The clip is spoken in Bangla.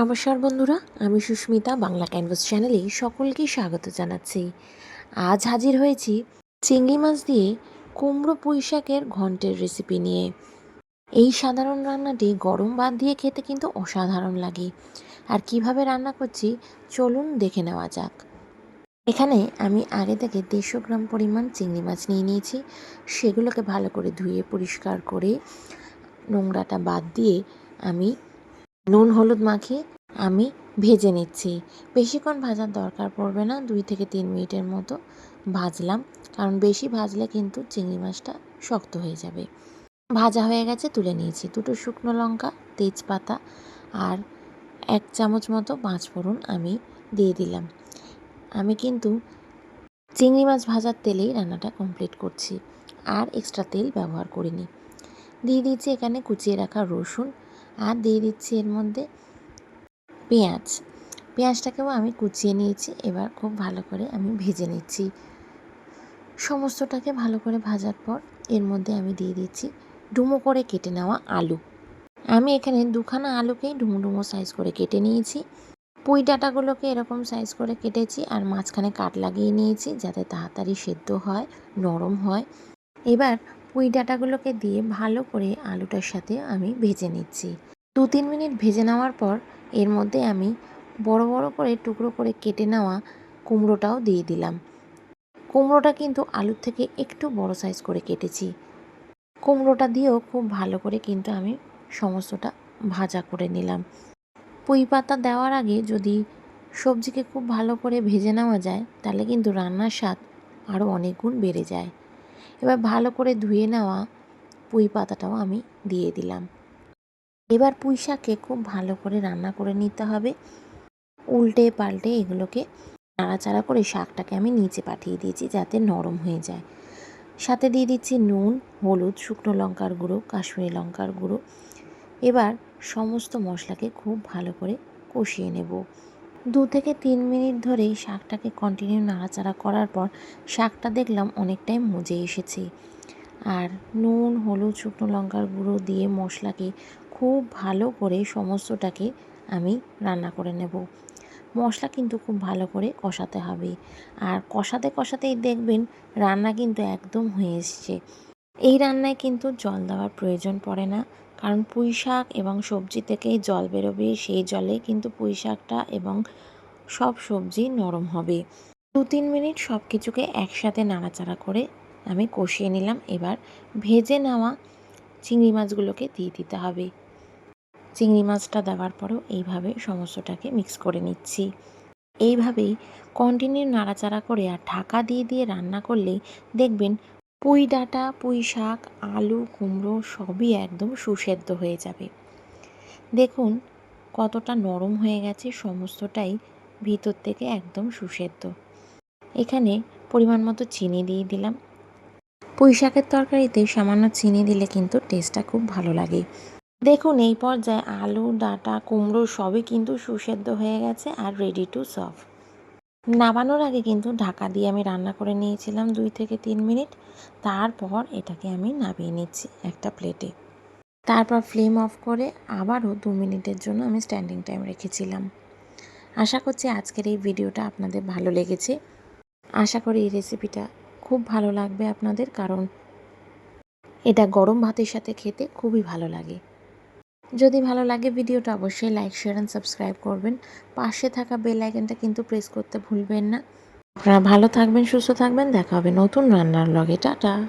নমস্কার বন্ধুরা, আমি সুস্মিতা বাংলা ক্যানভাস চ্যানেলে সকলকে স্বাগত জানাচ্ছি। আজ হাজির হয়েছি চিংড়ি মাছ দিয়ে কুমড়ো পুঁই শাকের ঘন্টের রেসিপি নিয়ে। এই সাধারণ রান্নাটি গরম ভাত দিয়ে খেতে কিন্তু অসাধারণ লাগে। আর কীভাবে রান্না করছি, চলুন দেখে নেওয়া যাক। এখানে আমি আগে থেকে দেড়শো গ্রাম পরিমাণ চিংড়ি মাছ নিয়ে নিয়েছি। সেগুলোকে ভালো করে ধুয়ে পরিষ্কার করে নোংরাটা বাদ দিয়ে আমি নুন, হলুদ মাখিয়ে আমি ভেজে নিচ্ছি। বেশিক্ষণ ভাজার দরকার পড়বে না, দুই থেকে তিন মিনিটের মতো ভাজলাম, কারণ বেশি ভাজলে কিন্তু চিংড়ি মাছটা শক্ত হয়ে যাবে। ভাজা হয়ে গেছে, তুলে নিয়েছি দুটো শুকনো লঙ্কা, তেজপাতা আর এক চামচ মতো পাঁচফোড়ন আমি দিয়ে দিলাম। আমি কিন্তু চিংড়ি মাছ ভাজার তেলেই রান্নাটা কমপ্লিট করছি, আর এক্সট্রা তেল ব্যবহার করিনি। দিয়ে দিচ্ছি এখানে কুচিয়ে রাখা রসুন আর দিয়ে দিচ্ছি এর মধ্যে পেঁয়াজ। পেঁয়াজটাকেও আমি কুচিয়ে নিয়েছি, এবার খুব ভালো করে আমি ভেজে নিচ্ছি। সমস্তটাকে ভালো করে ভাজার পর এর মধ্যে আমি দিয়ে দিচ্ছি ডুমো করে কেটে নেওয়া আলু। আমি এখানে দুখানা আলুকেই ডুমো ডুমো সাইজ করে কেটে নিয়েছি। পুঁই ডাঁটাগুলোকে এরকম সাইজ করে কেটেছি আর মাঝখানে কাট লাগিয়ে নিয়েছি যাতে তাড়াতাড়ি সেদ্ধ হয়, নরম হয়। এবার পুঁই ডাঁটাগুলোকে দিয়ে ভালো করে আলুটার সাথে আমি ভেজে নিচ্ছি। দু তিন মিনিট ভেজে নেওয়ার পর এর মধ্যে আমি বড় বড় করে টুকরো করে কেটে নেওয়া কুমড়োটাও দিয়ে দিলাম। কুমড়োটা কিন্তু আলুর থেকে একটু বড় সাইজ করে কেটেছি। কুমড়োটা দিয়েও খুব ভালো করে কিন্তু আমি সমস্তটা ভাজা করে নিলাম। পুঁই পাতা দেওয়ার আগে যদি সবজিকে খুব ভালো করে ভেজে নেওয়া যায়, তাহলে কিন্তু রান্নার স্বাদ আরও অনেক গুণ বেড়ে যায়। এবার ভালো করে ধুয়ে নেওয়া পুঁই পাতাটাও আমি দিয়ে দিলাম। এবার পুঁই শাককে খুব ভালো করে রান্না করে নিতে হবে। উল্টে পাল্টে এগুলোকে নাড়াচাড়া করে শাকটাকে আমি নিচে পাঠিয়ে দিয়েছি যাতে নরম হয়ে যায়। সাথে দিয়ে দিচ্ছি নুন, হলুদ, শুকনো লঙ্কার গুঁড়ো, কাশ্মীরি লঙ্কার গুঁড়ো। এবার সমস্ত মশলাকে খুব ভালো করে কষিয়ে নেব। দু থেকে তিন মিনিট ধরে শাকটাকে কন্টিনিউ নাড়াচাড়া করার পর শাকটা দেখলাম অনেকটাই মজে এসেছে। আর নুন, হলুদ, শুকনো লঙ্কার গুঁড়ো দিয়ে মশলাকে খুব ভালো করে সমস্তটাকে আমি রান্না করে নেব। মশলা কিন্তু খুব ভালো করে কষাতে হবে। আর কষাতে কষাতেই দেখবেন রান্না কিন্তু একদম হয়ে এসছে। এই রান্নায় কিন্তু জল দেওয়ার প্রয়োজন পড়ে না। কারণ পুঁই শাক এবং সবজি থেকেই জল বেরোবে, সেই জলে কিন্তু পুঁই শাকটা এবং সব সবজি নরম হবে। দু তিন মিনিট সব কিছুকে একসাথে নাড়াচাড়া করে আমি কষিয়ে নিলাম। এবার ভেজে নেওয়া চিংড়ি মাছগুলোকে দিয়ে দিতে হবে। চিংড়ি মাছটা দেওয়ার পরেও এইভাবে সমস্তটাকে মিক্স করে নিচ্ছি। এইভাবেই কন্টিনিউ নাড়াচাড়া করে আর ঢাকা দিয়ে দিয়ে রান্না করলে দেখবেন পুঁই ডাঁটা, পুঁই শাক, আলু, কুমড়ো সবই একদম সুসেদ্ধ হয়ে যাবে। দেখুন, কতটা নরম হয়ে গেছে সমস্তটাই ভিতর থেকে একদম সুসেদ্ধ। এখানে পরিমাণ মতো চিনি দিয়ে দিলাম। পুঁই শাকের তরকারিতে সামান্য চিনি দিলে কিন্তু টেস্টটা খুব ভালো লাগে। দেখুন, এই পর্যায়ে আলু, ডাঁটা, কুমড়ো সবই কিন্তু সুসেদ্ধ হয়ে গেছে আর রেডি টু সার্ভ নামানোর আগে কিন্তু ঢাকা দিয়ে আমি রান্না করে নিয়েছিলাম দুই থেকে তিন মিনিট। তারপর এটাকে আমি নামিয়ে নিচ্ছি একটা প্লেটে। তারপর ফ্লেম অফ করে আবারও দু মিনিটের জন্য আমি স্ট্যান্ডিং টাইম রেখেছিলাম। আশা করছি আজকের এই ভিডিওটা আপনাদের ভালো লেগেছে। আশা করি এই রেসিপিটা খুব ভালো লাগবে আপনাদের, কারণ এটা গরম ভাতের সাথে খেতে খুবই ভালো লাগে। যদি ভালো লাগে ভিডিওটা অবশ্যই লাইক শেয়ার অ্যান্ড সাবস্ক্রাইব করবেন। পাশে থাকা বেল আইকনটা কিন্তু প্রেস করতে ভুলবেন না। আপনারা ভালো থাকবেন, সুস্থ থাকবেন। দেখা হবে নতুন রান্নার লগে। টাটা!